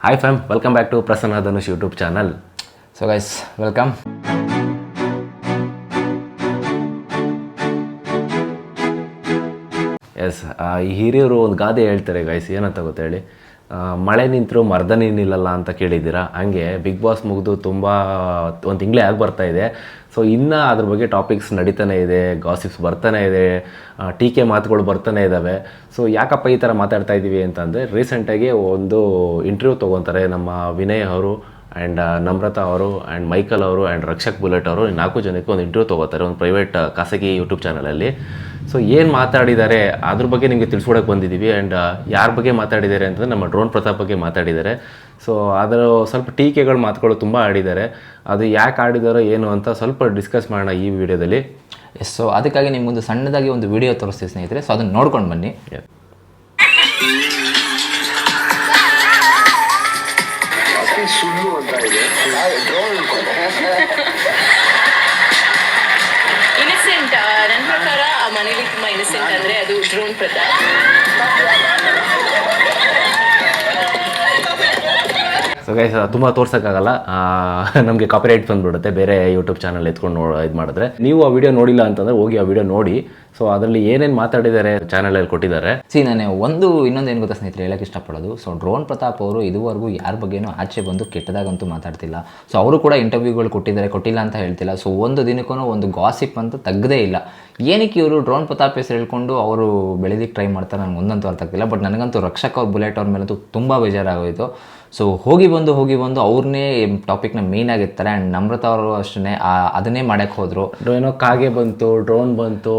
Hi fam welcome back to Prasanna Dhanush YouTube channel so guys welcome S ಈ ಹಿರಿಯರು ಒಂದು ಗಾದೆ ಹೇಳ್ತಾರೆ ಗೈಸ್ ಏನಂತ ಗೊತ್ತೇಳಿ ಮಳೆ ನಿಂತರೂ ಮರ್ದ ನಿಲ್ಲಲ್ಲ ಅಂತ ಕೇಳಿದ್ದೀರಾ? ಹಂಗೆ ಬಿಗ್ ಬಾಸ್ ಮುಗಿದು ತುಂಬ ಒಂದು ತಿಂಗಳೇ ಆಗಿ ಬರ್ತಾ ಇದೆ. ಸೊ ಇನ್ನೂ ಅದ್ರ ಬಗ್ಗೆ ಟಾಪಿಕ್ಸ್ ನಡೀತಾನೆ ಇದೆ ಗಾಸಿಪ್ಸ್ ಬರ್ತಾನೆ ಇದೆ ಟೀಕೆ ಮಾತುಗಳು ಬರ್ತಾನೆ ಇದ್ದಾವೆ ಸೊ ಯಾಕಪ್ಪ ಈ ಥರ ಮಾತಾಡ್ತಾ ಇದ್ದೀವಿ ಅಂತಂದರೆ ರೀಸೆಂಟಾಗಿ ಒಂದು ಇಂಟರ್ವ್ಯೂ ತೊಗೊತಾರೆ ನಮ್ಮ ವಿನಯ್ ಅವರು. ಆ್ಯಂಡ್ ನಮ್ರತಾ ಅವರು ಆ್ಯಂಡ್ ಮೈಕಲ್ ಅವರು ಆ್ಯಂಡ್ ರಕ್ಷಕ್ ಬುಲೆಟ್ ಅವರು ನಾಲ್ಕು ಜನಕ್ಕೆ ಒಂದು ಇಂಟರ್ವ್ಯೂ ತೊಗೋತಾರೆ ಒಂದು ಪ್ರೈವೇಟ್ ಖಾಸಗಿ ಯೂಟ್ಯೂಬ್ ಚಾನಲಲ್ಲಿ ಸೊ ಏನು ಮಾತಾಡಿದ್ದಾರೆ ಅದ್ರ ಬಗ್ಗೆ ನಿಮಗೆ ತಿಳಿಸ್ಕೊಡಕ್ಕೆ ಬಂದಿದ್ದೀವಿ ಆ್ಯಂಡ್ ಯಾರ ಬಗ್ಗೆ ಮಾತಾಡಿದ್ದಾರೆ ಅಂತಂದರೆ ನಮ್ಮ ಡ್ರೋನ್ ಪ್ರತಾಪ್ ಬಗ್ಗೆ ಮಾತಾಡಿದ್ದಾರೆ. ಸೊ ಅದರ ಸ್ವಲ್ಪ ಟೀಕೆಗಳು ಮಾತುಗಳು ತುಂಬ ಆಡಿದ್ದಾರೆ. ಅದು ಯಾಕೆ ಆಡಿದಾರೋ ಏನು ಅಂತ ಸ್ವಲ್ಪ ಡಿಸ್ಕಸ್ ಮಾಡೋಣ ಈ ವಿಡಿಯೋದಲ್ಲಿ. ಎಸ್ ಸೊ ಅದಕ್ಕಾಗಿ ನಿಮಗೊಂದು ಸಣ್ಣದಾಗಿ ಒಂದು ವಿಡಿಯೋ ತೋರಿಸ್ತೀವಿ ಸ್ನೇಹಿತರೆ. ಸೊ ಅದನ್ನು ನೋಡ್ಕೊಂಡು ಬನ್ನಿ. ಮನೇಲಿ ತುಂಬಾ ಇನಿಸೆಂಟ್ ಅಂದ್ರೆ ಅದು ಡ್ರೋನ್ ಪ್ರತಾಪ್ ಸೊ ಗೈಸ್ ತುಂಬ ತೋರ್ಸೋಕ್ಕಾಗಲ್ಲ. ನಮಗೆ ಕಾಪಿರೈಟ್ ಬಂದ್ಬಿಡುತ್ತೆ. ಬೇರೆ ಯೂಟ್ಯೂಬ್ ಚಾನಲ್ ಎತ್ಕೊಂಡು ನೋ ಇದು ಮಾಡಿದ್ರೆ. ನೀವು ಆ ವಿಡಿಯೋ ನೋಡಿಲ್ಲ ಅಂತಂದರೆ ಹೋಗಿ ಆ ವಿಡಿಯೋ ನೋಡಿ. ಸೊ ಅದರಲ್ಲಿ ಏನೇನು ಮಾತಾಡಿದ್ದಾರೆ ಚಾನಲಲ್ಲಿ ಕೊಟ್ಟಿದ್ದಾರೆ. ಸಿ ನಾನು ಒಂದು, ಇನ್ನೊಂದು ಏನು ಗೊತ್ತಾ ಸ್ನೇಹಿತರೆ ಹೇಳಕ್ಕೆ ಇಷ್ಟಪಡೋದು. ಸೊ ಡ್ರೋನ್ ಪ್ರತಾಪ್ ಅವರು ಇದುವರೆಗೂ ಯಾರ ಬಗ್ಗೆನೂ ಆಚೆ ಬಂದು ಕೆಟ್ಟದಾಗಂತೂ ಮಾತಾಡ್ತಿಲ್ಲ. ಸೊ ಅವರು ಕೂಡ ಇಂಟರ್ವ್ಯೂಗಳು ಕೊಟ್ಟಿದ್ದಾರೆ, ಕೊಟ್ಟಿಲ್ಲ ಅಂತ ಹೇಳ್ತಿಲ್ಲ. ಸೊ ಒಂದು ದಿನಕ್ಕೂ ಒಂದು ಗಾಸಿಪ್ ಅಂತ ತೆಗ್ದೇ ಇಲ್ಲ. ಏನಕ್ಕೆ ಇವರು ಡ್ರೋನ್ ಪ್ರತಾಪ್ ಹೆಸರು ಹೇಳ್ಕೊಂಡು ಅವರು ಬೆಳೆದಿಕ್ಕೆ ಟ್ರೈ ಮಾಡ್ತಾರೆ ನನಗೆ ಒಂದಂತೂ ಅರ್ಥ ಆಗ್ತಿಲ್ಲ. ಬಟ್ ನನಗಂತೂ ರಕ್ಷಕ್ ಅವ್ರ ಬುಲೆಟ್ ಅವ್ರ ಮೇಲಂತೂ ತುಂಬ ಬೇಜಾರಾಗೋಯಿತು. ಸೊ ಹೋಗಿ ಬಂದು ಹೋಗಿ ಬಂದು ಅವ್ರನ್ನೇ ಟಾಪಿಕ್ನ ಮೇನ್ ಆಗಿರ್ತಾರೆ ಆ್ಯಂಡ್ ನಮ್ರತಾ ಅವರು ಅಷ್ಟೇ ಅದನ್ನೇ ಮಾಡಕ್ಕೆ ಹೋದರು. ಏನೋ ಕಾಗೆ ಬಂತು ಡ್ರೋನ್ ಬಂತು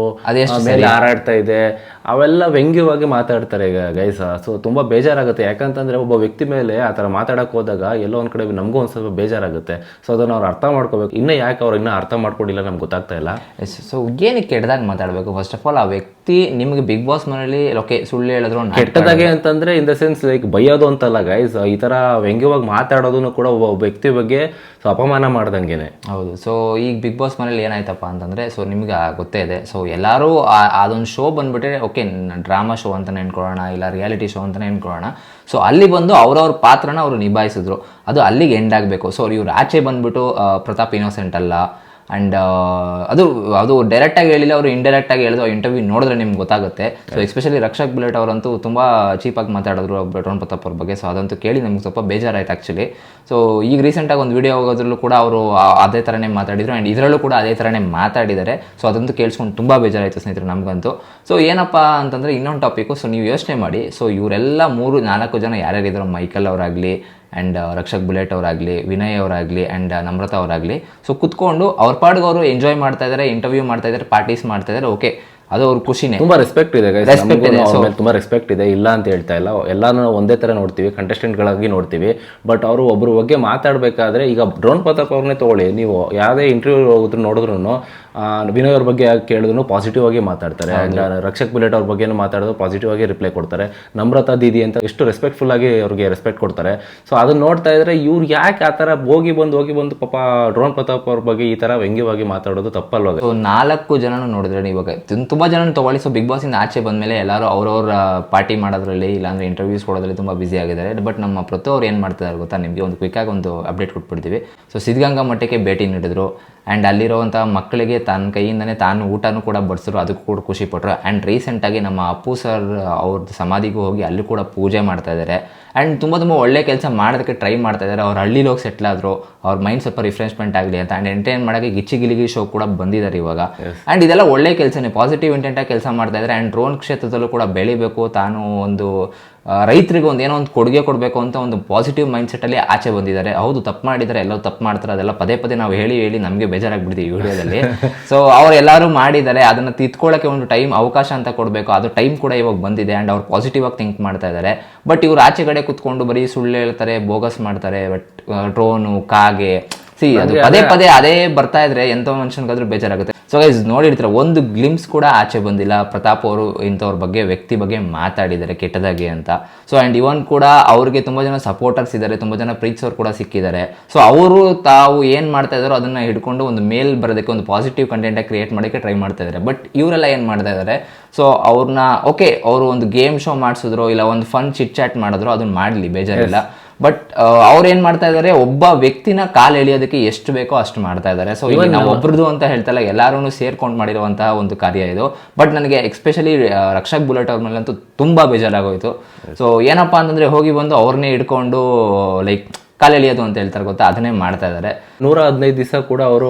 ಆ, ಮೇಲೆ ಹಾರಾಡ್ತಾ ಇದೆ. ಅವೆಲ್ಲ ವ್ಯಂಗ್ಯವಾಗಿ ಮಾತಾಡ್ತಾರೆ ಈಗ ಗೈಸ ಸೊ ತುಂಬ ಬೇಜಾರಾಗುತ್ತೆ. ಯಾಕಂತಂದ್ರೆ ಒಬ್ಬ ವ್ಯಕ್ತಿ ಮೇಲೆ ಆ ಥರ ಮಾತಾಡಕ್ಕೆ ಹೋದಾಗ ಎಲ್ಲೋ ಒಂದು ಕಡೆ ನಮಗೂ ಒಂದು ಸ್ವಲ್ಪ ಬೇಜಾರಾಗುತ್ತೆ. ಸೊ ಅದನ್ನು ಅವ್ರು ಅರ್ಥ ಮಾಡ್ಕೋಬೇಕು. ಇನ್ನೂ ಯಾಕೆ ಅವ್ರು ಇನ್ನೂ ಅರ್ಥ ಮಾಡ್ಕೊಂಡಿಲ್ಲ ನಮ್ಗೆ ಗೊತ್ತಾಗ್ತಾ ಇಲ್ಲ. ಎಸ್ ಸೊ ಏನಕ್ಕೆ ಕೆಟ್ಟದಾಗಿ ಮಾತಾಡಬೇಕು? ಫಸ್ಟ್ ಆಫ್ ಆಲ್ ಆ ವ್ಯಕ್ತಿ ನಿಮಗೆ ಬಿಗ್ ಬಾಸ್ ಮನೇಲಿ ಓಕೆ ಸುಳ್ಳು ಹೇಳಿದ್ರು ಕೆಟ್ಟದಾಗೆ ಅಂತಂದ್ರೆ ಇನ್ ದ ಸೆನ್ಸ್ ಲೈಕ್ ಬೈಯೋದು ಅಂತಲ್ಲ ಗೈಸ್ ಈ ತರ ವ್ಯಂಗ್ಯವಾಗಿ ಮಾತಾಡೋದನ್ನು ಕೂಡ ಒಬ್ಬ ವ್ಯಕ್ತಿ ಬಗ್ಗೆ ಸೊ ಅಪಮಾನ ಮಾಡ್ದಂಗೆನೆ. ಹೌದು. ಸೊ ಈಗ ಬಿಗ್ ಬಾಸ್ ಮನೇಲಿ ಏನಾಯ್ತಪ್ಪ ಅಂತಂದ್ರೆ ಸೊ ನಿಮ್ಗೆ ಗೊತ್ತೇ ಇದೆ. ಸೊ ಎಲ್ಲರೂ ಅದೊಂದು ಶೋ ಬಂದ್ಬಿಟ್ರೆ ಓಕೆ ಡ್ರಾಮಾ ಶೋ ಅಂತ ನೆನ್ಕೊಳ್ಳೋಣ ಇಲ್ಲ ರಿಯಾಲಿಟಿ ಶೋ ಅಂತ ನೆನ್ಕೊಳ್ಳೋಣ ಸೊ ಅಲ್ಲಿ ಬಂದು ಅವ್ರವ್ರ ಪಾತ್ರನ ಅವರು ನಿಭಾಯಿಸಿದ್ರು. ಅದು ಅಲ್ಲಿಗೆ ಎಂಡ್ ಆಗಬೇಕು. ಸೊ ಇವ್ರು ಆಚೆ ಬಂದ್ಬಿಟ್ಟು ಪ್ರತಾಪ್ ಇನ್ನೋಸೆಂಟ್ ಅಲ್ಲ ಆ್ಯಂಡ್ ಅದು ಅದು ಡೈರೆಕ್ಟಾಗಿ ಹೇಳಿಲ್ಲ ಅವರು ಇಂಡೈರೆಕ್ಟಾಗಿ ಹೇಳಿದ್ರು. ಇಂಟರ್ವ್ಯೂ ನೋಡಿದ್ರೆ ನಿಮ್ಗೆ ಗೊತ್ತಾಗುತ್ತೆ. ಸೊ ಎಸ್ಪೆಷಲಿ ರಕ್ಷಕ್ ಬುಲೆಟ್ ಅವರಂತೂ ತುಂಬ ಚೀಪಾಗಿ ಮಾತಾಡಿದ್ರು ಡ್ರೋನ್ ಪ್ರತಾಪ್ ಅವ್ರ ಬಗ್ಗೆ. ಸೊ ಅದಂತೂ ಕೇಳಿ ನಮ್ಗೆ ಸ್ವಲ್ಪ ಬೇಜಾರಾಯ್ತು ಆ್ಯಕ್ಚುಲಿ ಸೊ ಈಗ ರೀಸೆಂಟಾಗಿ ಒಂದು ವಿಡಿಯೋ ಹೋಗೋದ್ರಲ್ಲೂ ಕೂಡ ಅವರು ಅದೇ ಥರನೇ ಮಾತಾಡಿದ್ರು. ಆ್ಯಂಡ್ ಇದರಲ್ಲೂ ಕೂಡ ಅದೇ ಥರನೇ ಮಾತಾಡಿದ್ದಾರೆ. ಸೊ ಅದಂತೂ ಕೇಳಿಸ್ಕೊಂಡು ತುಂಬ ಬೇಜಾರಾಯಿತು ಸ್ನೇಹಿತರು ನಮಗಂತೂ. ಸೊ ಏನಪ್ಪ ಅಂತಂದರೆ ಇನ್ನೊಂದು ಟಾಪಿಕ್ಕು ಸೊ ನೀವು ಯೋಚನೆ ಮಾಡಿ. ಸೊ ಇವರೆಲ್ಲ ಮೂರು ನಾಲ್ಕು ಜನ ಯಾರ್ಯಾರಿದ್ರು ಮೈಕಲ್ ಅವರಾಗಲಿ ಆ್ಯಂಡ್ ರಕ್ಷಕ್ ಬುಲೆಟ್ ಅವರಾಗಲಿ ವಿನಯ್ ಅವರಾಗಲಿ ಆ್ಯಂಡ್ ನಮ್ರತಾ ಅವರಾಗಲಿ. ಸೊ ಕುತ್ಕೊಂಡು ಅವ್ರ ಪಾಡ್ಗೆ ಅವರು ಎಂಜಾಯ್ ಮಾಡ್ತಾ ಇದ್ದಾರೆ ಇಂಟರ್ವ್ಯೂ ಮಾಡ್ತಾ ಇದ್ದಾರೆ ಪಾರ್ಟೀಸ್ ಮಾಡ್ತಾ ಇದ್ದಾರೆ ಓಕೆ ಅದು ಅವ್ರ ಖುಷಿನೇ. ತುಂಬಾ ರೆಸ್ಪೆಕ್ಟ್ ಇದೆ ರೆಸ್ಪೆಕ್ಟ್ ಇದೆ, ತುಂಬಾ ರೆಸ್ಪೆಕ್ಟ್ ಇದೆ. ಇಲ್ಲ ಅಂತ ಹೇಳ್ತಾ ಇಲ್ಲ. ಎಲ್ಲಾನು ಒಂದೇ ತರ ನೋಡ್ತೀವಿ ಕಂಟೆಸ್ಟೆಂಟ್ಗಳಾಗಿ ನೋಡ್ತೀವಿ. ಬಟ್ ಅವರು ಒಬ್ಬರ ಬಗ್ಗೆ ಮಾತಾಡಬೇಕಾದ್ರೆ ಈಗ ಡ್ರೋನ್ ಪ್ರತಾಪ್ ಅವ್ರನ್ನೇ ತಗೊಳ್ಳಿ. ನೀವು ಯಾವುದೇ ಇಂಟರ್ವ್ಯೂ ಹೋಗಿದ್ರು ನೋಡಿದ್ರು ವಿನಯ್ ಅವ್ರ ಬಗ್ಗೆ ಕೇಳಿದ್ರು ಪಾಸಿಟಿವ್ ಆಗಿ ಮಾತಾಡ್ತಾರೆ. ರಕ್ಷಕ್ ಬುಲೆಟ್ ಅವ್ರ ಬಗ್ಗೆನೂ ಮಾತಾಡೋದು ಪಾಸಿಟಿವ್ ಆಗಿ ರಿಪ್ಲೈ ಕೊಡ್ತಾರೆ. ನಮ್ರತಾ ದೀದಿ ಅಂತ ಎಷ್ಟು ರೆಸ್ಪೆಕ್ಟ್ಫುಲ್ ಆಗಿ ಅವ್ರಿಗೆ ರೆಸ್ಪೆಕ್ಟ್ ಕೊಡ್ತಾರೆ. ಸೊ ಅದನ್ನ ನೋಡ್ತಾ ಇದ್ರೆ ಇವ್ರು ಯಾಕೆ ಆ ಥರ ಹೋಗಿ ಬಂದು ಹೋಗಿ ಬಂದು ಪಾಪ ಡ್ರೋನ್ ಪ್ರತಾಪ್ ಅವ್ರ ಬಗ್ಗೆ ಈ ಥರ ವ್ಯಂಗ್ಯವಾಗಿ ಮಾತಾಡೋದು ತಪ್ಪಲ್ವಾಗ ನಾಲ್ಕು ಜನನು ನೋಡಿದ್ರೆ ಇವಾಗ ತುಂ- ತುಂಬಾ ಜನ ತೊಗೊಳ್ಳಿ. ಸೊ ಬಿಗ್ ಬಾಸ್ ಇಂದ ಆಚೆ ಬಂದ್ಮೇಲೆ ಎಲ್ಲರೂ ಅವ್ರವ್ರ ಪಾರ್ಟಿ ಮಾಡೋದ್ರಲ್ಲಿ ಇಲ್ಲಾಂದ್ರೆ ಇಂಟರ್ವ್ಯೂಸ್ ಕೊಡೋದ್ರಲ್ಲಿ ತುಂಬಾ ಬಿಸಿ ಆಗಿದ್ದಾರೆ. ಬಟ್ ನಮ್ಮ ಪ್ರತಿ ಅವ್ರು ಏನು ಮಾಡ್ತಿದ್ದಾರೆ ಗೊತ್ತಾ? ನಿಮಗೆ ಒಂದು ಕ್ವಿಕ್ ಆಗಿ ಒಂದು ಅಪ್ಡೇಟ್ ಕೊಟ್ಬಿಡ್ತೀವಿ. ಸೊ ಸಿದ್ಧಗಂಗಾ ಮಠಕ್ಕೆ ಭೇಟಿ ನೀಡಿದ್ರು. ಆ್ಯಂಡ್ ಅಲ್ಲಿರುವಂಥ ಮಕ್ಕಳಿಗೆ ತನ್ನ ಕೈಯಿಂದನೇ ತಾನು ಊಟನೂ ಕೂಡ ಬಡಿಸಿದ್ರು. ಅದಕ್ಕೂ ಕೂಡ ಖುಷಿ ಪಟ್ಟರು ಆ್ಯಂಡ್ ರೀಸೆಂಟಾಗಿ ನಮ್ಮ ಅಪ್ಪು ಸರ್ ಅವ್ರದ್ದು ಸಮಾಧಿಗೂ ಹೋಗಿ ಅಲ್ಲಿ ಕೂಡ ಪೂಜೆ ಮಾಡ್ತಾ ಇದ್ದಾರೆ. ಆ್ಯಂಡ್ ತುಂಬ ತುಂಬ ಒಳ್ಳೆ ಕೆಲಸ ಮಾಡೋದಕ್ಕೆ ಟ್ರೈ ಮಾಡ್ತಾ ಇದ್ದಾರೆ. ಅವ್ರು ಹಳ್ಳಿಲಿ ಹೋಗಿ ಸೆಟ್ಲ್ ಆದರು ಅವ್ರ ಮೈಂಡ್ ಸ್ವಲ್ಪ ರಿಫ್ರೆಶ್ಮೆಂಟ್ ಆಗಲಿ ಅಂತ ಆ್ಯಂಡ್ ಎಂಟರ್ಟೈನ್ ಮಾಡೋಕ್ಕೆ ಗಿಚ್ಚಿ ಗಿಲಿಗಿ ಶೋ ಕೂಡ ಬಂದಿದ್ದಾರೆ ಇವಾಗ. ಆ್ಯಂಡ್ ಇದೆಲ್ಲ ಒಳ್ಳೆ ಕೆಲಸನೇ ಪಾಸಿಟಿವ್ ಇಂಟೆಂಟಾಗಿ ಕೆಲಸ ಮಾಡ್ತಾ ಇದ್ದಾರೆ. ಆ್ಯಂಡ್ ಡ್ರೋನ್ ಕ್ಷೇತ್ರದಲ್ಲೂ ಕೂಡ ಬೆಳಿಬೇಕು ತಾನು ಒಂದು ರೈತರಿಗೆ ಒಂದು ಏನೋ ಒಂದು ಕೊಡುಗೆ ಕೊಡಬೇಕು ಅಂತ ಒಂದು ಪಾಸಿಟಿವ್ ಮೈಂಡ್ಸೆಟ್ಟಲ್ಲಿ ಆಚೆ ಬಂದಿದ್ದಾರೆ. ಹೌದು, ತಪ್ಪು ಮಾಡಿದ್ದಾರೆ, ಎಲ್ಲರೂ ತಪ್ಪು ಮಾಡ್ತಾರೆ, ಅದೆಲ್ಲ ಪದೇ ಪದೇ ನಾವು ಹೇಳಿ ಹೇಳಿ ನಮಗೆ ಬೇಜಾರಾಗ್ಬಿಡ್ತೀವಿ ಈ ವಿಡಿಯೋದಲ್ಲಿ. ಸೊ ಅವರೆಲ್ಲರೂ ಮಾಡಿದ್ದಾರೆ, ಅದನ್ನು ತಿದ್ಕೊಳ್ಳೋಕೆ ಒಂದು ಟೈಮ್ ಅವಕಾಶ ಅಂತ ಕೊಡಬೇಕು. ಅದು ಟೈಮ್ ಕೂಡ ಇವಾಗ ಬಂದಿದೆ ಆ್ಯಂಡ್ ಅವ್ರು ಪಾಸಿಟಿವ್ ಆಗಿ ಥಿಂಕ್ ಮಾಡ್ತಾ ಇದ್ದಾರೆ. ಬಟ್ ಇವ್ರು ಆಚೆ ಕಡೆ ಕುತ್ಕೊಂಡು ಬರೀ ಸುಳ್ಳು ಹೇಳ್ತಾರೆ ಬೋಗಸ್ ಮಾಡ್ತಾರೆ ಬಟ್ ಡ್ರೋನು ಕಾಗೆ ಸಿ ಅದು ಪದೇ ಪದೇ ಅದೇ ಬರ್ತಾ ಇದ್ರೆ ಎಂಥ ಮನುಷ್ಯನಿಗಾದ್ರೂ ಬೇಜಾರಾಗುತ್ತೆ. ಸೊ ಗೈಸ್ ನೋಡಿರ್ತಾರೆ ಒಂದು ಗ್ಲಿಮ್ಸ್ ಕೂಡ ಆಚೆ ಬಂದಿಲ್ಲ. ಪ್ರತಾಪ್ ಅವರು ಇಂಥವ್ರ ಬಗ್ಗೆ ವ್ಯಕ್ತಿ ಬಗ್ಗೆ ಮಾತಾಡಿದ್ದಾರೆ ಕೆಟ್ಟದಾಗಿ ಅಂತ. ಸೊ ಆ್ಯಂಡ್ ಇವನ್ ಕೂಡ ಅವ್ರಿಗೆ ತುಂಬ ಜನ ಸಪೋರ್ಟರ್ಸ್ ಇದ್ದಾರೆ ತುಂಬ ಜನ ಪ್ರೀತ್ಸೋರು ಕೂಡ ಸಿಕ್ಕಿದ್ದಾರೆ. ಸೊ ಅವರು ತಾವು ಏನು ಮಾಡ್ತಾ ಇದ್ದಾರೋ ಅದನ್ನ ಹಿಡ್ಕೊಂಡು ಒಂದು ಮೇಲ್ ಬರೋದಕ್ಕೆ ಒಂದು ಪಾಸಿಟಿವ್ ಕಂಟೆಂಟ್ ಕ್ರಿಯೇಟ್ ಮಾಡೋಕ್ಕೆ ಟ್ರೈ ಮಾಡ್ತಾ ಇದ್ದಾರೆ. ಬಟ್ ಇವರೆಲ್ಲ ಏನು ಮಾಡ್ತಾ ಇದ್ದಾರೆ? ಸೊ ಅವ್ರನ್ನ ಓಕೆ ಅವರು ಒಂದು ಗೇಮ್ ಶೋ ಮಾಡಿಸಿದ್ರು ಇಲ್ಲ ಒಂದು ಫನ್ ಚಿಟ್ ಚಾಟ್ ಮಾಡಿದ್ರು ಅದನ್ನ ಮಾಡಲಿ ಬೇಜಾರಿಲ್ಲ. ಬಟ್ ಅವ್ರು ಏನ್ ಮಾಡ್ತಾ ಇದ್ದಾರೆ ಒಬ್ಬ ವ್ಯಕ್ತಿನ ಕಾಲ್ ಎಳಿಯೋದಕ್ಕೆ ಎಷ್ಟು ಬೇಕೋ ಅಷ್ಟು ಮಾಡ್ತಾ ಇದ್ದಾರೆ ಸೊ ಇಲ್ಲಿ ನಾವು ಒಬ್ರದ್ದು ಅಂತ ಹೇಳ್ತಲ್ಲ ಎಲ್ಲಾರು ಸೇರ್ಕೊಂಡು ಮಾಡಿರುವಂತಹ ಒಂದು ಕಾರ್ಯ ಇದು. ಬಟ್ ನನಗೆ ಎಕ್ಸ್ಪೆಷಲಿ ರಕ್ಷಕ್ ಬುಲೆಟ್ ಅವ್ರ ಮೇಲಂತೂ ತುಂಬಾ ಬೇಜಾರಾಗೋಯ್ತು. ಸೊ ಏನಪ್ಪಾ ಅಂತಂದ್ರೆ ಹೋಗಿ ಬಂದು ಅವ್ರನ್ನೇ ಇಟ್ಕೊಂಡು ಲೈಕ್ ಕಾಲ್ ಎಳಿಯೋದು ಅಂತ ಹೇಳ್ತಾರೆ ಗೊತ್ತಾ? ಅದನ್ನೇ ಮಾಡ್ತಾ ಇದ್ದಾರೆ. ನೂರ ಹದಿನೈದು ದಿವಸ ಕೂಡ ಅವರು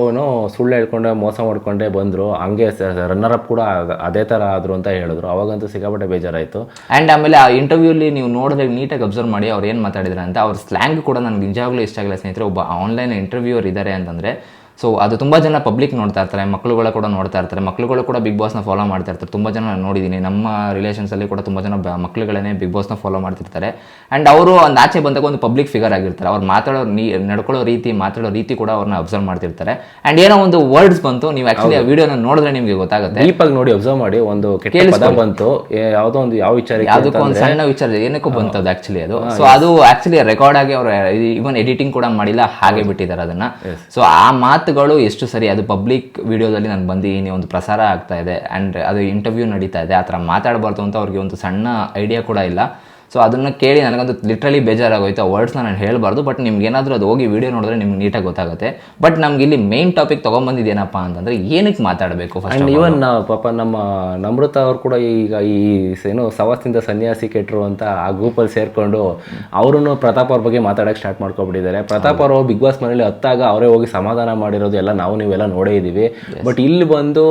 ಸುಳ್ಳು ಹೇಳ್ಕೊಂಡೆ ಮೋಸ ಮಾಡ್ಕೊಂಡೆ ಬಂದರು. ಹಂಗೆ ರನ್ನರ್ ಅಪ್ ಕೂಡ ಅದೇ ಥರ ಆದರು ಅಂತ ಹೇಳಿದ್ರು. ಅವಾಗಂತೂ ಸಿಕ್ಕಾಪಟ್ಟೆ ಬೇಜಾರಾಯಿತು. ಆ್ಯಂಡ್ ಆಮೇಲೆ ಆ ಇಂಟರ್ವ್ಯೂಲಿ ನೀವು ನೋಡಿದ್ರೆ ನೀಟಾಗಿ ಅಬ್ಸರ್ವ್ ಮಾಡಿ ಅವ್ರು ಏನು ಮಾತಾಡಿದ್ರೆ ಅಂತ ಅವ್ರ ಸ್ಲ್ಯಾಂಗ್ ಕೂಡ ನನಗೆ ನಿಜವಾಗ್ಲೂ ಇಷ್ಟ ಆಗಲ್ಲ ಸ್ನೇಹಿತರೆ. ಒಬ್ಬ ಆನ್ಲೈನ್ ಇಂಟರ್ವ್ಯೂವರ್ ಇದ್ದಾರೆ ಅಂತಂದರೆ ಸೊ ಅದು ತುಂಬ ಜನ ಪಬ್ಲಿಕ್ ನೋಡ್ತಾ ಇರ್ತಾರೆ ಮಕ್ಕಳುಗಳ ಕೂಡ ನೋಡ್ತಾ ಇರ್ತಾರೆ. ಮಕ್ಕಳುಗಳು ಕೂಡ ಬಿಗ್ ಬಾಸ್ನ ಫಾಲೋ ಮಾಡ್ತಾ ಇರ್ತಾರೆ. ತುಂಬ ಜನ ನಾನು ನೋಡಿದ್ದೀನಿ ನಮ್ಮ ರಿಲೇಷನ್ಸಲ್ಲಿ ಕೂಡ ತುಂಬ ಜನ ಮಕ್ಕಳುಗಳೇ ಬಿಗ್ ಬಾಸ್ನ ಫಾಲೋ ಮಾಡ್ತಿರ್ತಾರೆ. ಆ್ಯಂಡ್ ಅವರು ಒಂದು ಆಚೆ ಬಂದಾಗ ಒಂದು ಪಬ್ಲಿಕ್ ಫಿಗರ್ ಆಗಿರ್ತಾರೆ. ಅವ್ರು ಮಾತಾಡೋ ನೀ ನಡ್ಕೊಳ್ಳೋ ರೀತಿ ಮಾತಾಡೋ ರೀತಿ ಕೂಡ ಅವ್ರನ್ನ ಅಬ್ಸರ್ವ್ ಮಾಡ್ತಿರ್ತಾರೆ. ಆ್ಯಂಡ್ ಏನೋ ಒಂದು ವರ್ಡ್ಸ್ ಬಂತು. ನೀವು ಆ್ಯಕ್ಚುಲಿ ಆ ವಿಡಿಯೋನ ನೋಡಿದ್ರೆ ನಿಮಗೆ ಗೊತ್ತಾಗುತ್ತೆ. ಡೀಪಾಗಿ ನೋಡಿ ಅಬ್ಸರ್ವ್ ಮಾಡಿ. ಒಂದು ಕೆಟ್ಟ ಪದ ಬಂತು. ಯಾವುದೋ ಒಂದು ಯಾವ ವಿಚಾರ ಯಾವುದಕ್ಕೂ ಒಂದು ಸಣ್ಣ ವಿಚಾರ ಏನಕ್ಕೂ ಬಂತು ಅದು. ಆಕ್ಚುಲಿ ಅದು ಸೊ ಅದು ಆ್ಯಕ್ಚುಲಿ ರೆಕಾರ್ಡ್ ಆಗಿ ಅವರು ಇವನ್ ಎಡಿಟಿಂಗ್ ಕೂಡ ಮಾಡಿಲ್ಲ ಹಾಗೆ ಬಿಟ್ಟಿದ್ದಾರೆ ಅದನ್ನ. ಸೊ ಆ ಮಾತುಗಳು ಎಷ್ಟು ಸರಿ, ಅದು ಪಬ್ಲಿಕ್ ವಿಡಿಯೋದಲ್ಲಿ ನಾನು ಬಂದಿದ್ದೀನಿ, ಒಂದು ಪ್ರಸಾರ ಆಗ್ತಾ ಇದೆ ಆ್ಯಂಡ್ ಅದು ಇಂಟರ್ವ್ಯೂ ನಡೀತಾ ಇದೆ, ಆ ಥರ ಮಾತಾಡಬಾರ್ದು ಅಂತ ಅವ್ರಿಗೆ ಒಂದು ಸಣ್ಣ ಐಡಿಯಾ ಕೂಡ ಇಲ್ಲ. ಸೊ ಅದನ್ನ ಕೇಳಿ ನನಗಂತೂ ಲಿಟ್ರಲಿ ಬೇಜಾರಾಗೋಯ್ತು. ಆ ವರ್ಡ್ಸ್ನ ನಾನು ಹೇಳಬಾರ್ದು ಬಟ್ ನಿಮ್ಗೆ ಏನಾದರೂ ಅದು ಹೋಗಿ ವೀಡಿಯೋ ನೋಡಿದ್ರೆ ನಿಮ್ಗೆ ನೀಟಾಗಿ ಗೊತ್ತಾಗುತ್ತೆ. ಬಟ್ ನಮ್ಗೆ ಇಲ್ಲಿ ಮೇನ್ ಟಾಪಿಕ್ ತೊಗೊಂಬಂದಿದ್ದೇನಪ್ಪ ಅಂತಂದರೆ ಏನಕ್ಕೆ ಮಾತಾಡಬೇಕು ಫಸ್ಟ್ ಇವನ್ ಪಾಪ ನಮ್ಮ ನಮೃತ ಅವ್ರು ಕೂಡ ಈಗ ಈ ಏನು ಸವಸ್ತಿಂದ ಸನ್ಯಾಸಿ ಕೆಟ್ಟರು ಅಂತ ಆ ಗ್ರೂಪಲ್ಲಿ ಸೇರಿಕೊಂಡು ಅವರು ಪ್ರತಾಪ್ ಅವ್ರ ಬಗ್ಗೆ ಮಾತಾಡೋಕ್ಕೆ ಸ್ಟಾರ್ಟ್ ಮಾಡ್ಕೊಬಿಟ್ಟಿದ್ದಾರೆ. ಪ್ರತಾಪ್ ಅವರು ಬಿಗ್ ಬಾಸ್ ಮನೇಲಿ ಹತ್ತಾಗ ಅವರೇ ಹೋಗಿ ಸಮಾಧಾನ ಮಾಡಿರೋದು ಎಲ್ಲ ನಾವು ನೀವೆಲ್ಲ ನೋಡೇ ಇದ್ದೀವಿ. ಬಟ್ ಇಲ್ಲಿ ಬಂದು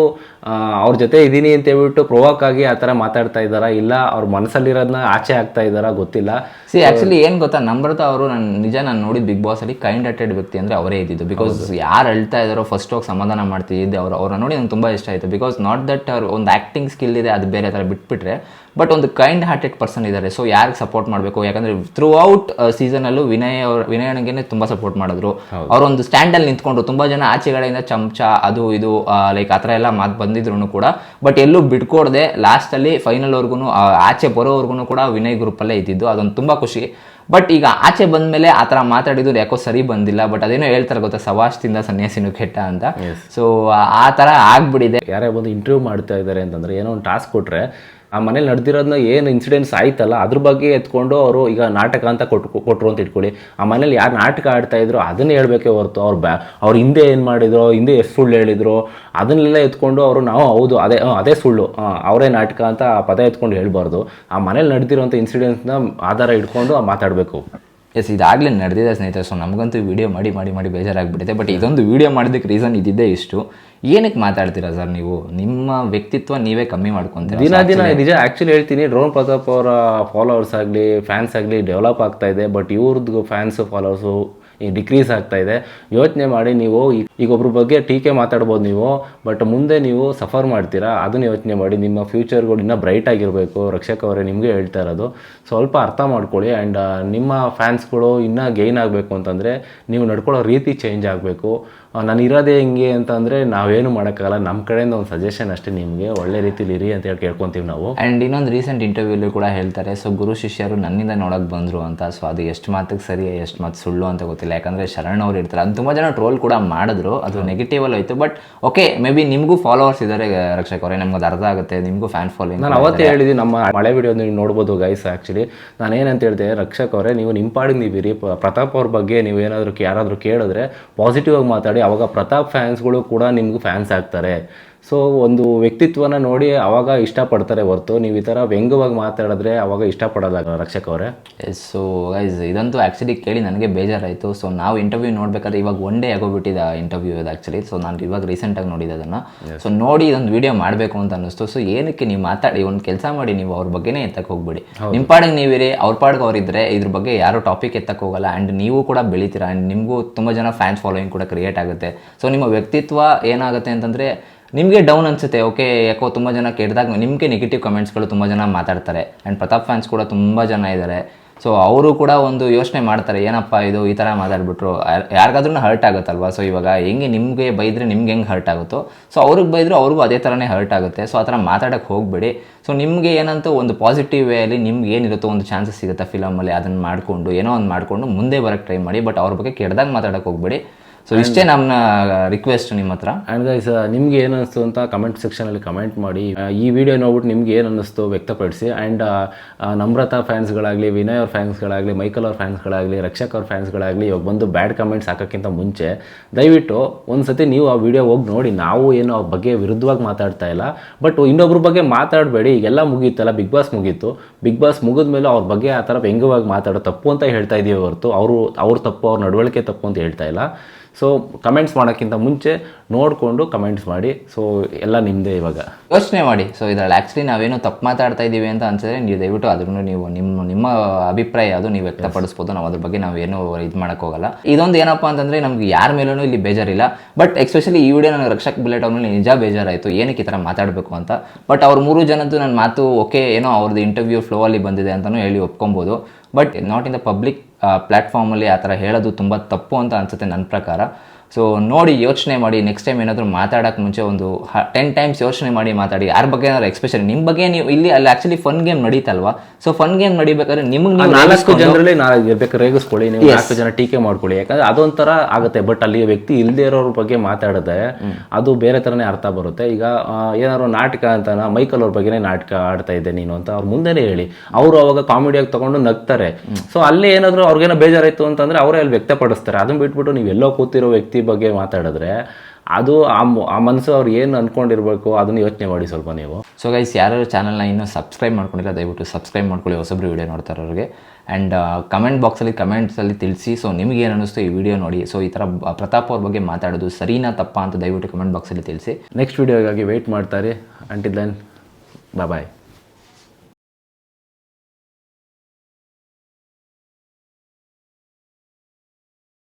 ಅವ್ರ ಜೊತೆ ಇದ್ದೀನಿ ಅಂತ ಹೇಳ್ಬಿಟ್ಟು ಪ್ರೊವಾಕ್ ಆಗಿ ಆ ಥರ ಮಾತಾಡ್ತಾ ಇದ್ದಾರಾ? ಇಲ್ಲ ಅವ್ರ ಮನಸ್ಸಲ್ಲಿರೋದನ್ನ ಆಚೆ ಆಗ್ತಾ ಇದ್ದಾರಾ ಗೊತ್ತಿಲ್ಲ. ಸಿ ಆಕ್ಚುಲಿ ಏನ್ ಗೊತ್ತಾ? ನಮ್ರತ ಅವರು ನಾನು ನಿಜ ನಾನು ನೋಡಿದ ಬಿಗ್ ಬಾಸ್ ಅಲ್ಲಿ ಕೈಂಡ್ ಹಾರ್ಟೆಡ್ ವ್ಯಕ್ತಿ ಅಂದ್ರೆ ಅವರೇ ಇದ್ದಿದ್ದು. ಬಿಕಾಸ್ ಯಾರು ಅಳ್ತಾ ಇದಾರೋ ಫಸ್ಟ್ ಹೋಗಿ ಸಮಾಧಾನ ಮಾಡ್ತಿದ್ದೆ ಅವ್ರು ಅವ್ರನ್ನ ನೋಡಿ ನಂಗೆ ತುಂಬಾ ಇಷ್ಟ ಆಯ್ತು. ಬಿಕಾಸ್ ನಾಟ್ ದಟ್ ಅವ್ರು ಒಂದು ಆಕ್ಟಿಂಗ್ ಸ್ಕಿಲ್ ಇದೆ ಅದು ಬೇರೆ ತರ ಬಿಟ್ಬಿಟ್ರೆ ಬಟ್ ಒಂದು ಕೈಂಡ್ ಹಾರ್ಟೆಡ್ ಪರ್ಸನ್ ಇದ್ದಾರೆ ಸೊ ಯಾರಿಗೆ ಸಪೋರ್ಟ್ ಮಾಡಬೇಕು? ಯಾಕಂದ್ರೆ ಥ್ರೂ ಔಟ್ ಸೀಸನ್ ಅಲ್ಲೂ ವಿನಯ್ ಅವ್ರ ವಿನಯನಿಗೆ ತುಂಬ ಸಪೋರ್ಟ್ ಮಾಡಿದ್ರು. ಅವರೊಂದು ಸ್ಟ್ಯಾಂಡಲ್ಲಿ ಸ್ಟ್ಯಾಂಡ್ ಅಲ್ಲಿ ನಿಂತ್ಕೊಂಡ್ರು. ತುಂಬಾ ಜನ ಆಚೆಗಳಿಂದ ಚಮಚ ಅದು ಇದು ಲೈಕ್ ಆ ಥರ ಎಲ್ಲ ಮಾತು ಬಂದಿದ್ರು ಕೂಡ. ಬಟ್ ಎಲ್ಲೂ ಬಿಟ್ಕೊಡದೆ. ಲಾಸ್ಟ್ ಅಲ್ಲಿ ಫೈನಲ್ ವರ್ಗು ಆಚೆ ಬರೋವರೆಗೂ ಕೂಡ ವಿನಯ್ ಗ್ರೂಪ್ ಅಲ್ಲೇ ಇದ್ದಿದ್ದು. ಅದೊಂದು ತುಂಬಾ ಖುಷಿ. ಬಟ್ ಈಗ ಆಚೆ ಬಂದ್ಮೇಲೆ ಆ ಥರ ಮಾತಾಡಿದ್ರು ಯಾಕೋ ಸರಿ ಬಂದಿಲ್ಲ. ಬಟ್ ಅದೇನೋ ಹೇಳ್ತಾರೆ ಗೊತ್ತಾ? ಸವಾಸದಿಂದ ಸನ್ಯಾಸಿನೂ ಕೆಟ್ಟ ಅಂತ. ಸೊ ಆ ಥರ ಆಗ್ಬಿಡಿದೆ ಯಾರೇ ಬಂದು ಇಂಟರ್ವ್ಯೂ ಮಾಡ್ತಾ ಇದ್ದಾರೆ ಅಂತಂದ್ರೆ ಏನೋ ಒಂದು ಟಾಸ್ಕ್ ಕೊಟ್ರೆ ಆ ಮನೇಲಿ ನಡೆದಿರೋದನ್ನ ಏನು ಇನ್ಸಿಡೆಂಟ್ಸ್ ಆಯ್ತಲ್ಲ, ಅದ್ರ ಬಗ್ಗೆ ಎತ್ಕೊಂಡು ಅವರು ಈಗ ನಾಟಕ ಅಂತ ಕೊಟ್ಟು ಕೊಟ್ಟರು ಅಂತ ಇಟ್ಕೊಳ್ಳಿ. ಆ ಮನೇಲಿ ಯಾರು ನಾಟಕ ಆಡ್ತಾ ಇದ್ರು ಅದನ್ನೇ ಹೇಳಬೇಕೇ ಹೊರತು. ಅವ್ರು ಬ್ಯಾ, ಅವ್ರು ಹಿಂದೆ ಏನು ಮಾಡಿದ್ರು, ಹಿಂದೆ ಎಷ್ಟು ಸುಳ್ಳು ಹೇಳಿದ್ರು, ಅದನ್ನೆಲ್ಲ ಎತ್ಕೊಂಡು ಅವರು ನಾವು, ಹೌದು, ಅದೇ ಅದೇ ಸುಳ್ಳು. ಅವರೇ ನಾಟಕ ಅಂತ ಪದ ಎತ್ಕೊಂಡು ಹೇಳ್ಬಾರ್ದು. ಆ ಮನೇಲಿ ನಡೆದಿರುವಂಥ ಇನ್ಸಿಡೆಂಟ್ಸ್ನ ಆಧಾರ ಇಟ್ಕೊಂಡು ಮಾತಾಡಬೇಕು. ಎಸ್ ಇದಾಗಲೇ ನಡೆದಿದೆ ಸ್ನೇಹಿತರೆ ಸೊ ನಮಗಂತೂ ವಿಡಿಯೋ ಮಾಡಿ ಮಾಡಿ ಮಾಡಿ ಬೇಜಾರಾಗಿಬಿಟ್ಟಿದೆ. ಬಟ್ ಇದೊಂದು ವಿಡಿಯೋ ಮಾಡೋದಕ್ಕೆ ರೀಸನ್ ಇದ್ದಿದ್ದೇ ಇಷ್ಟು. ಏನಕ್ಕೆ ಮಾತಾಡ್ತೀರಾ ಸರ್ ನೀವು? ನಿಮ್ಮ ವ್ಯಕ್ತಿತ್ವ ನೀವೇ ಕಮ್ಮಿ ಮಾಡ್ಕೊತೀರಾ ದಿನ ದಿನ ನಿಜ ಆ್ಯಕ್ಚುಲಿ ಹೇಳ್ತೀನಿ ಡ್ರೋನ್ ಪ್ರತಾಪ್ ಅವರ ಫಾಲೋವರ್ಸ್ ಆಗಲಿ ಫ್ಯಾನ್ಸ್ ಆಗಲಿ ಡೆವಲಪ್ ಆಗ್ತಾ ಇದೆ. ಬಟ್ ಇವ್ರದ್ದು ಫ್ಯಾನ್ಸು ಫಾಲೋವರ್ಸು ಈ ಡಿಕ್ರೀಸ್ ಆಗ್ತಾ ಇದೆ. ಯೋಚನೆ ಮಾಡಿ ನೀವು ಈಗ ಒಬ್ಬರ ಬಗ್ಗೆ ಟೀಕೆ ಮಾತಾಡ್ಬೋದು ನೀವು, ಬಟ್ ಮುಂದೆ ನೀವು ಸಫರ್ ಮಾಡ್ತೀರಾ? ಅದನ್ನು ಯೋಚನೆ ಮಾಡಿ. ನಿಮ್ಮ ಫ್ಯೂಚರ್ಗಳು ಇನ್ನೂ ಬ್ರೈಟ್ ಆಗಿರಬೇಕು. ರಕ್ಷಕ್ ಅವರೇ ನಿಮಗೆ ಹೇಳ್ತಾ ಇರೋದು. ಸ್ವಲ್ಪ ಅರ್ಥ ಮಾಡ್ಕೊಳ್ಳಿ. ಆ್ಯಂಡ್ ನಿಮ್ಮ ಫ್ಯಾನ್ಸ್ಗಳು ಇನ್ನೂ ಗೈನ್ ಆಗಬೇಕು ಅಂತಂದರೆ ನೀವು ನಡ್ಕೊಳ್ಳೋ ರೀತಿ ಚೇಂಜ್ ಆಗಬೇಕು. ನಾನು ಇರೋದೇ ಹಿಂಗೆ ಅಂತಂದರೆ ನಾವೇನು ಮಾಡೋಕ್ಕಾಗಲ್ಲ. ನಮ್ಮ ಕಡೆಯಿಂದ ಒಂದು ಸಜೆಷನ್ ಅಷ್ಟೇ ನಿಮಗೆ. ಒಳ್ಳೆ ರೀತಿಲಿ ಇರಿ ಅಂತ ಹೇಳಿ ಕೇಳ್ಕೊತೀವಿ ನಾವು. ಆ್ಯಂಡ್ ಇನ್ನೊಂದು ರೀಸೆಂಟ್ ಇಂಟರ್ವ್ಯೂಲಿ ಕೂಡ ಹೇಳ್ತಾರೆ ಸೊ ಗುರು ಶಿಷ್ಯರು ನನ್ನಿಂದ ನೋಡಕ್ಕೆ ಬಂದರು ಅಂತ. ಸೊ ಅದು ಎಷ್ಟು ಮಾತಿಗೆ ಸರಿ ಎಷ್ಟು ಮಾತು ಸುಳ್ಳು ಅಂತ ಗೊತ್ತಿಲ್ಲ. ಯಾಕಂದರೆ ಶರಣ್ ಅವ್ರು ಇರ್ತಾರೆ. ಅದು ತುಂಬ ಜನ ಟ್ರೋಲ್ ಕೂಡ ಮಾಡಿದ್ರು. ಅದು ನೆಗೆಟಿವ್ ಅಲ್ಲಿ ಹೋಯ್ತು ಬಟ್ ಓಕೆ ಮೇ ಬಿ ನಿಮಗೂ ಫಾಲೋವರ್ಸ್ ಇದ್ದಾರೆ ರಕ್ಷಕ್ ಅವರೇ. ನಮ್ಗೆ ಅದು ಅರ್ಥ ಆಗುತ್ತೆ ನಿಮಗೂ ಫ್ಯಾನ್ ಫಾಲೋಯಿಂಗ್ ನಾನು ಅವತ್ತೇ ಹೇಳಿದ್ವಿ ನಮ್ಮ ಮಳೆ ವಿಡಿಯೋ ನೀವು ನೋಡ್ಬೋದು ಗೈಸ್ ಆ್ಯಕ್ಚುಲಿ ನಾನು ಏನಂತ ಹೇಳಿದೆ ರಕ್ಷಕ್ ಅವರೇ ನೀವು ನಿಮ್ಮ ಪಾಡಿಗೆ ನೀವು ಪ್ರತಾಪ್ ಅವ್ರ ಬಗ್ಗೆ ನೀವು ಏನಾದರೂ ಯಾರಾದರೂ ಕೇಳಿದ್ರೆ ಪಾಸಿಟಿವ್ ಆಗಿ ಮಾತಾಡಿ ಅವಾಗ ಪ್ರತಾಪ್ ಫ್ಯಾನ್ಸ್ಗಳು ಕೂಡ ನಿಮ್ಗೆ ಫ್ಯಾನ್ಸ್ ಆಗ್ತಾರೆ. ಸೊ ಒಂದು ವ್ಯಕ್ತಿತ್ವನ ನೋಡಿ ಅವಾಗ ಇಷ್ಟಪಡ್ತಾರೆ ಹೊರತು ನೀವು ಈ ಥರ ವ್ಯಂಗ್ಯವಾಗಿ ಮಾತಾಡಿದ್ರೆ ಅವಾಗ ಇಷ್ಟಪಡೋಲ್ಲ ರಕ್ಷಕ್ ಅವರೇ? ಸೊ ಗೈಸ್ ಇದಂತೂ ಆ್ಯಕ್ಚುಲಿ ಕೇಳಿ ನನಗೆ ಬೇಜಾರಾಯಿತು. ಸೊ ನಾವು ಇಂಟರ್ವ್ಯೂ ನೋಡ್ಬೇಕಾದ್ರೆ ಇವಾಗ ಒನ್ ಡೇ ಆಗೋಗ್ಬಿಟ್ಟಿದೆ ಇಂಟರ್ವ್ಯೂ ಇದು ಆ್ಯಕ್ಚುಲಿ ಸೊ ನಾನು ಇವಾಗ ರೀಸೆಂಟಾಗಿ ನೋಡಿದೆ ಅದನ್ನು. ಸೊ ನೋಡಿ ಇದೊಂದು ವಿಡಿಯೋ ಮಾಡಬೇಕು ಅಂತ ಅನ್ನಿಸ್ತು. ಸೊ ಏನಕ್ಕೆ ನೀವು ಮಾತಾಡಿ ಒಂದು ಕೆಲಸ ಮಾಡಿ ನೀವು ಅವ್ರ ಬಗ್ಗೆನೇ ಎತ್ತಕ್ಕೆ ಹೋಗ್ಬಿಡಿ. ನಿಮ್ಮ ಪಾಡಿಗೆ ನೀವಿರಿ ಅವ್ರ ಪಾಡಿಗೆ ಅವರಿದ್ದರೆ ಇದ್ರ ಬಗ್ಗೆ ಯಾರು ಟಾಪಿಕ್ ಎತ್ತಕ್ಕೆ ಹೋಗಲ್ಲ. ಆ್ಯಂಡ್ ನೀವು ಕೂಡ ಬೆಳಿತೀರಾ. ಆ್ಯಂಡ್ ನಿಮಗೂ ತುಂಬ ಜನ ಫ್ಯಾನ್ಸ್ ಫಾಲೋಯಿಂಗ್ ಕೂಡ ಕ್ರಿಯೇಟ್ ಆಗುತ್ತೆ. ಸೊ ನಿಮ್ಮ ವ್ಯಕ್ತಿತ್ವ ಏನಾಗುತ್ತೆ ಅಂತಂದರೆ ನಿಮಗೆ ಡೌನ್ ಅನ್ಸುತ್ತೆ ಓಕೆ ಯಾಕೋ ತುಂಬ ಜನ ಕೆಟ್ಟದಾಗ ನಿಮಗೆ ನೆಗೆಟಿವ್ ಕಮೆಂಟ್ಸ್ಗಳು ತುಂಬ ಜನ ಮಾತಾಡ್ತಾರೆ. ಆ್ಯಂಡ್ ಪ್ರತಾಪ್ ಫ್ಯಾನ್ಸ್ ಕೂಡ ತುಂಬ ಜನ ಇದ್ದಾರೆ ಸೊ ಅವರು ಕೂಡ ಒಂದು ಯೋಚನೆ ಮಾಡ್ತಾರೆ, ಏನಪ್ಪ ಇದು ಈ ಥರ ಮಾತಾಡ್ಬಿಟ್ರು. ಯಾರಿಗಾದ್ರೂ ಹರ್ಟ್ ಆಗುತ್ತಲ್ವಾ? ಸೊ ಇವಾಗ ಹೆಂಗೆ ನಿಮಗೆ ಬೈದರೆ ನಿಮ್ಗೆ ಹೆಂಗೆ ಹರ್ಟ್ ಆಗುತ್ತೋ? ಸೊ ಅವ್ರಿಗೆ ಬೈದರು ಅವ್ರಿಗೂ ಅದೇ ಥರನೇ ಹರ್ಟ್ ಆಗುತ್ತೆ. ಸೊ ಆ ಥರ ಮಾತಾಡೋಕ್ಕೆ ಹೋಗಬೇಡಿ. ಸೊ ನಿಮಗೆ ಏನಂತೂ ಒಂದು ಪಾಸಿಟಿವ್ ವೇಯಲ್ಲಿ ನಿಮ್ಗೆ ಏನಿರುತ್ತೋ ಒಂದು ಚಾನ್ಸಸ್ ಸಿಗುತ್ತೆ ಫಿಲಮಲ್ಲಿ ಅದನ್ನು ಮಾಡಿಕೊಂಡು, ಏನೋ ಒಂದು ಮಾಡಿಕೊಂಡು ಮುಂದೆ ಬರೋಕ್ಕೆ ಟ್ರೈ ಮಾಡಿ. ಬಟ್ ಅವ್ರ ಬಗ್ಗೆ ಕೆಡ್ದಾಗ ಮಾತಾಡೋಕ್ಕೆ ಹೋಗಬೇಡಿ. ಸೊ ಇಷ್ಟೇ ನಮ್ಮ ರಿಕ್ವೆಸ್ಟ್ ನಿಮ್ಮ ಹತ್ರ. ಆ್ಯಂಡ್ ಗೈಸ್ ನಿಮ್ಗೆ ಏನು ಅನಿಸ್ತು ಅಂತ ಕಮೆಂಟ್ ಸೆಕ್ಷನಲ್ಲಿ ಕಮೆಂಟ್ ಮಾಡಿ. ಈ ವಿಡಿಯೋ ನೋಡ್ಬಿಟ್ಟು ನಿಮ್ಗೆ ಏನು ಅನ್ನಿಸ್ತು ವ್ಯಕ್ತಪಡಿಸಿ. ಆ್ಯಂಡ್ ನಮ್ರತಾ ಫ್ಯಾನ್ಸ್ಗಳಾಗಲಿ ವಿನಯ್ ಅವ್ರ ಫ್ಯಾನ್ಸ್ಗಳಾಗಲಿ ಮೈಕಲ್ ಅವ್ರ ಫ್ಯಾನ್ಸ್ಗಳಾಗಲಿ ರಕ್ಷಕ್ ಅವ್ರ ಫ್ಯಾನ್ಸ್ಗಳಾಗಲಿ ಇವಾಗ ಬಂದು ಬ್ಯಾಡ್ ಕಮೆಂಟ್ಸ್ ಹಾಕೋಕ್ಕಿಂತ ಮುಂಚೆ ದಯವಿಟ್ಟು ಒಂದು ಸತಿ ನೀವು ಆ ವಿಡಿಯೋ ಹೋಗಿ ನೋಡಿ. ನಾವು ಏನು ಅವ್ರ ಬಗ್ಗೆ ವಿರುದ್ಧವಾಗಿ ಮಾತಾಡ್ತಾ ಇಲ್ಲ. ಬಟ್ ಇನ್ನೊಬ್ರ ಬಗ್ಗೆ ಮಾತಾಡಬೇಡಿ. ಈಗೆಲ್ಲ ಮುಗೀತಲ್ಲ ಬಿಗ್ ಬಾಸ್ ಮುಗೀತು. ಬಿಗ್ ಬಾಸ್ ಮುಗಿದ್ಮೇಲೆ ಅವ್ರ ಬಗ್ಗೆ ಆ ಥರ ವ್ಯಂಗ್ಯವಾಗಿ ಮಾತಾಡೋ ತಪ್ಪು ಅಂತ ಹೇಳ್ತಾ ಇದೀವಿ ಹೊರತು. ಅವರು ಅವ್ರ ತಪ್ಪು ಅವ್ರ ನಡವಳಿಕೆ ತಪ್ಪು ಅಂತ ಹೇಳ್ತಾ ಇಲ್ಲ. ಸೊ ಕಮೆಂಟ್ಸ್ ಮಾಡೋಕ್ಕಿಂತ ಮುಂಚೆ ನೋಡಿಕೊಂಡು ಕಮೆಂಟ್ಸ್ ಮಾಡಿ. ಸೊ ಎಲ್ಲ ನಿಮ್ಮದೇ ಇವಾಗ. ಯೋಚನೆ ಮಾಡಿ. ಸೊ ಇದರಲ್ಲಿ ಆ್ಯಕ್ಚುಲಿ ನಾವೇನೋ ತಪ್ಪು ಮಾತಾಡ್ತಾ ಇದ್ದೀವಿ ಅಂತ ಅನ್ಸಿದ್ರೆ ನೀವು ದಯವಿಟ್ಟು ಅದನ್ನು ನೀವು ನಿಮ್ಮ ನಿಮ್ಮ ಅಭಿಪ್ರಾಯ ಅದು ನೀವು ವ್ಯಕ್ತಪಡಿಸ್ಬೋದು. ನಾವು ಅದ್ರ ಬಗ್ಗೆ ನಾವೇನು ಇದು ಮಾಡೋಕ್ಕೋಗಲ್ಲ ಇದೊಂದು ಏನಪ್ಪ ಅಂತಂದರೆ ನಮ್ಗೆ ಯಾರ ಮೇಲೂ ಇಲ್ಲಿ ಬೇಜಾರಿಲ್ಲ. ಬಟ್ ಎಸ್ಪೆಷಲಿ ಈ ವಿಡಿಯೋ ನನಗೆ ರಕ್ಷಕ್ ಬುಲೆಟ್ ಅವ್ರ ನಿಜ ಬೇಜಾರಾಯಿತು. ಏನಕ್ಕೆ ಈ ಥರ ಮಾತಾಡಬೇಕು ಅಂತ? ಬಟ್ ಅವ್ರ ಮೂರು ಜನದ್ದು ನನ್ನ ಮಾತು ಓಕೆ ಏನೋ ಅವ್ರದ್ದು ಇಂಟರ್ವ್ಯೂ ಫ್ಲೋ ಅಲ್ಲಿ ಬಂದಿದೆ ಅಂತಲೂ ಹೇಳಿ ಒಪ್ಕೊಬೋದು. But not in the public ಪ್ಲ್ಯಾಟ್ಫಾರ್ಮಲ್ಲಿ ಆ ಥರ ಹೇಳೋದು ತುಂಬ ತಪ್ಪು ಅಂತ ಅನಿಸುತ್ತೆ ನನ್ನ ಪ್ರಕಾರ. ಸೊ ನೋಡಿ ಯೋಚನೆ ಮಾಡಿ ನೆಕ್ಸ್ಟ್ ಟೈಮ್ ಏನಾದರೂ ಮಾತಾಡೋಕ್ಕೆ ಮುಂಚೆ ಒಂದು ಟೆನ್ ಟೈಮ್ಸ್ ಯೋಚನೆ ಮಾಡಿ ಮಾತಾಡಿ. ಯಾರ ಬಗ್ಗೆ ಏನಾದ್ರು ಎಕ್ಸ್ಪೆಷಲಿ ನಿಮ್ಮ ಬಗ್ಗೆ ನೀವು ಇಲ್ಲಿ ಅಲ್ಲಿ ಆ್ಯಕ್ಚುಲಿ ಫನ್ ಗೇಮ್ ನಡೀತಲ್ವಾ? ಸೊ ಫನ್ ಗೇಮ್ ನಡಿಬೇಕಾದ್ರೆ ನಿಮಗೆ ನಾಲ್ಕು ಜನರಲ್ಲಿ ನಾಲ್ಕು ಬೇಕು ರೇಗಿಸ್ಕೊಳ್ಳಿ ನೀವು ನಾಲ್ಕು ಜನ ಟೀಕೆ ಮಾಡ್ಕೊಳ್ಳಿ. ಯಾಕಂದ್ರೆ ಅದೊಂಥರ ಆಗುತ್ತೆ. ಬಟ್ ಅಲ್ಲಿ ವ್ಯಕ್ತಿ ಇಲ್ಲದೆ ಇರೋರ ಬಗ್ಗೆ ಮಾತಾಡಿದ್ರೆ ಅದು ಬೇರೆ ಥರನೇ ಅರ್ಥ ಬರುತ್ತೆ. ಈಗ ಏನಾದ್ರು ನಾಟಕ ಅಂತ ಮೈಕಲ್ ಅವ್ರ ಬಗ್ಗೆನೇ ನಾಟಕ ಆಡ್ತಾ ಇದ್ದೆ ನೀನು ಅಂತ ಅವ್ರ ಮುಂದೆನೇ ಹೇಳಿ. ಅವರು ಅವಾಗ ಕಾಮಿಡಿಯಾಗಿ ತಗೊಂಡು ನಗ್ತಾರೆ. ಸೊ ಅಲ್ಲಿ ಏನಾದರೂ ಅವ್ರಿಗೇನೋ ಬೇಜಾರಾಯಿತು ಅಂತಂದ್ರೆ ಅವರೇ ಅಲ್ಲಿ ವ್ಯಕ್ತಪಡಿಸ್ತಾರೆ. ಅದನ್ನ ಬಿಟ್ಬಿಟ್ಟು ನೀವು ಎಲ್ಲೋ ಕೂತಿರೋ ವ್ಯಕ್ತಿ ಬಗ್ಗೆ ಮಾತಾಡಿದ್ರೆ ಅದು ಆ ಆ ಮನಸ್ಸು ಅವ್ರು ಏನು ಅಂದ್ಕೊಂಡಿರ್ಬೇಕು ಅದನ್ನು ಯೋಚನೆ ಮಾಡಿ ಸ್ವಲ್ಪ ನೀವು. ಸೊ ಗೈಸ್ ಯಾರು ಚಾನಲ್ನ ಇನ್ನೂ ಸಬ್ಸ್ಕ್ರೈಬ್ ಮಾಡ್ಕೊಂಡಿಲ್ಲ, ದಯವಿಟ್ಟು ಸಬ್ಸ್ಕ್ರೈಬ್ ಮಾಡ್ಕೊಳ್ಳಿ, ಹೊಸಬ್ರು ವಿಡಿಯೋ ನೋಡ್ತಾರೆ ಅವ್ರಿಗೆ ಆ್ಯಂಡ್ ಕಮೆಂಟ್ ಬಾಕ್ಸಲ್ಲಿ ಕಮೆಂಟ್ಸಲ್ಲಿ ತಿಳಿಸಿ ಸೊ ನಿಮಗೆ ಏನು ಅನ್ನಿಸ್ತು ಈ ವಿಡಿಯೋ ನೋಡಿ. ಸೊ ಈ ಥರ ಪ್ರತಾಪ್ ಅವ್ರ ಬಗ್ಗೆ ಮಾತಾಡೋದು ಸರಿನಾ ತಪ್ಪ ಅಂತ ದಯವಿಟ್ಟು ಕಮೆಂಟ್ ಬಾಕ್ಸಲ್ಲಿ ತಿಳಿಸಿ. ನೆಕ್ಸ್ಟ್ ವಿಡಿಯೋಗಾಗಿ ವೆಯ್ಟ್ ಮಾಡ್ತಾರೆ. Until then bye